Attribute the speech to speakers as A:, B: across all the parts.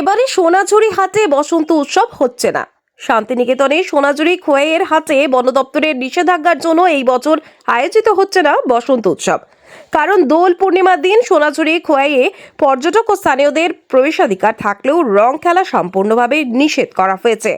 A: এবারে সোনাঝুরি হাটে বসন্ত উৎসব হচ্ছে না। শান্তিনিকেতনে সোনাঝুরি খোয়াইয়ের হাতে বন দপ্তরের নিষেধাজ্ঞার জন্য এই বছর আয়োজিত হচ্ছে না বসন্ত উৎসব। কারণ দোল পূর্ণিমার দিন সোনাঝুরি খোয়াইয়ে পর্যটক ও স্থানীয়দের প্রবেশাধিকার থাকলেও রং খেলা সম্পূর্ণভাবে নিষেধ করা হয়েছে।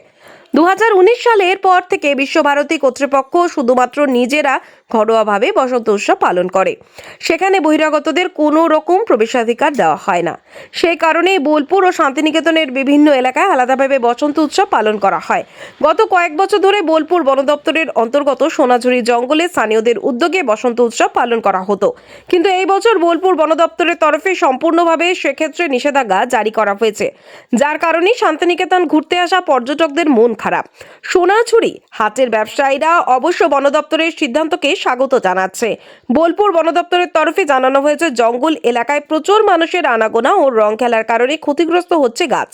A: দু হাজার উনিশ সালের পর থেকে বিশ্বভারতী কর্তৃপক্ষ শুধুমাত্র নিজেরা ঘরোয়াভাবে বসন্ত উৎসব পালন করে। সেখানে বহিরাগতদের কোনো রকম প্রবেশাধিকার দেওয়া হয় না। সেই কারণেই বোলপুর ও শান্তিনিকেতনের বিভিন্ন এলাকায় আলাদাভাবে বসন্ত উৎসব পালন করা হয়। গত কয়েক বছর ধরে বোলপুর বন দপ্তরের অন্তর্গত সোনাঝুরি জঙ্গলে স্থানীয়দের উদ্যোগে বসন্ত উৎসব পালন করা হতো। কিন্তু এই বছর বোলপুর বন দপ্তরের তরফে সম্পূর্ণভাবে সেক্ষেত্রে নিষেধাজ্ঞা জারি করা হয়েছে। যার কারণে শান্তিনিকেতন ঘুরতে আসা পর্যটকদের মন খারাপ। সোনাঝুরি, হাটের ব্যবসায়ীরা অবশ্য বন দপ্তরের সিদ্ধান্তকে স্বাগত জানাচ্ছে। বোলপুর বন দপ্তরের তরফে জানানো হয়েছে, জঙ্গল এলাকায় প্রচুর মানুষের আনাগোনা ও রং খেলার কারণে ক্ষতিগ্রস্ত হচ্ছে গাছ।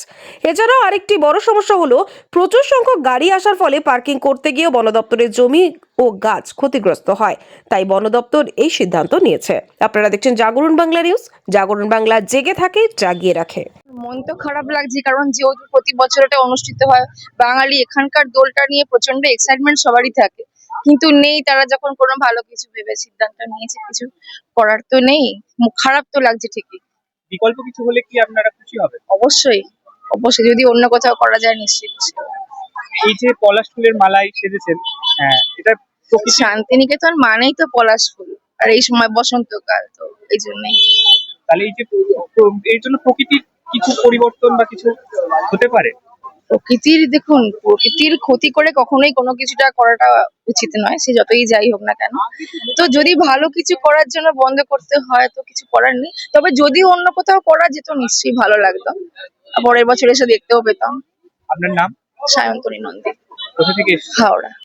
A: এছাড়াও আরেকটি বড় সমস্যা হলো, প্রচুর সংখ্যক গাড়ি আসার ফলে পার্কিং করতে গিয়েও বন দপ্তরের জমি ও গাছ ক্ষতিগ্রস্ত হয়। তাই বন দপ্তর এই সিদ্ধান্ত নিয়েছে। আপনারা দেখছেন জাগরণ বাংলা নিউজ। জাগরণ বাংলা জেগে থাকে, জাগিয়ে রাখে।
B: মন তো খারাপ লাগছে কারণ যেহেতু প্রতি বছর এটা অনুষ্ঠিত হয় বাঙালি এখানকার দোলটা নিয়ে প্রচণ্ড এক্সাইটমেন্ট সবারই থাকে। কিন্তু নেই তারা যখন কোনো ভালো কিছু ভেবে সিদ্ধান্ত নিয়েছে কিছু করার তো নেই। খারাপ তো লাগছে ঠিকই।
C: বিকল্প কিছু হলে কি আপনারা খুশি হবে
B: অবশ্যই অবশ্যই। যদি অন্য কোথাও করা যায় হব।
C: এই যে পলাশ ফুলের মালাই সেজেছেন হ্যাঁ এটা
B: শান্তিনিকেতন মানেই তো পলাশ ফুল আর এই সময় বসন্তকাল তো এই জন্যই।
C: তাহলে এই যে এর জন্য প্রকৃতির কিছু পরিবর্তন বা কিছু হতে পারে?
B: প্রকৃতির দেখুন প্রকৃতির ক্ষতি করে কখনোই কোনো কিছুটা করাটা উচিত নয় সে যতই যাই হোক না কেন। তো যদি ভালো কিছু করার জন্য বন্ধ করতে হয় তো কিছু করার নেই। তবে যদি অন্য কোথাও করা যেত নিশ্চয়ই ভালো লাগতো। পরের বছর এসে দেখতেও পেতাম।
C: আপনার নাম?
B: সায়ন্তনী নন্দী।
C: কোথা থেকে
B: হাওড়া।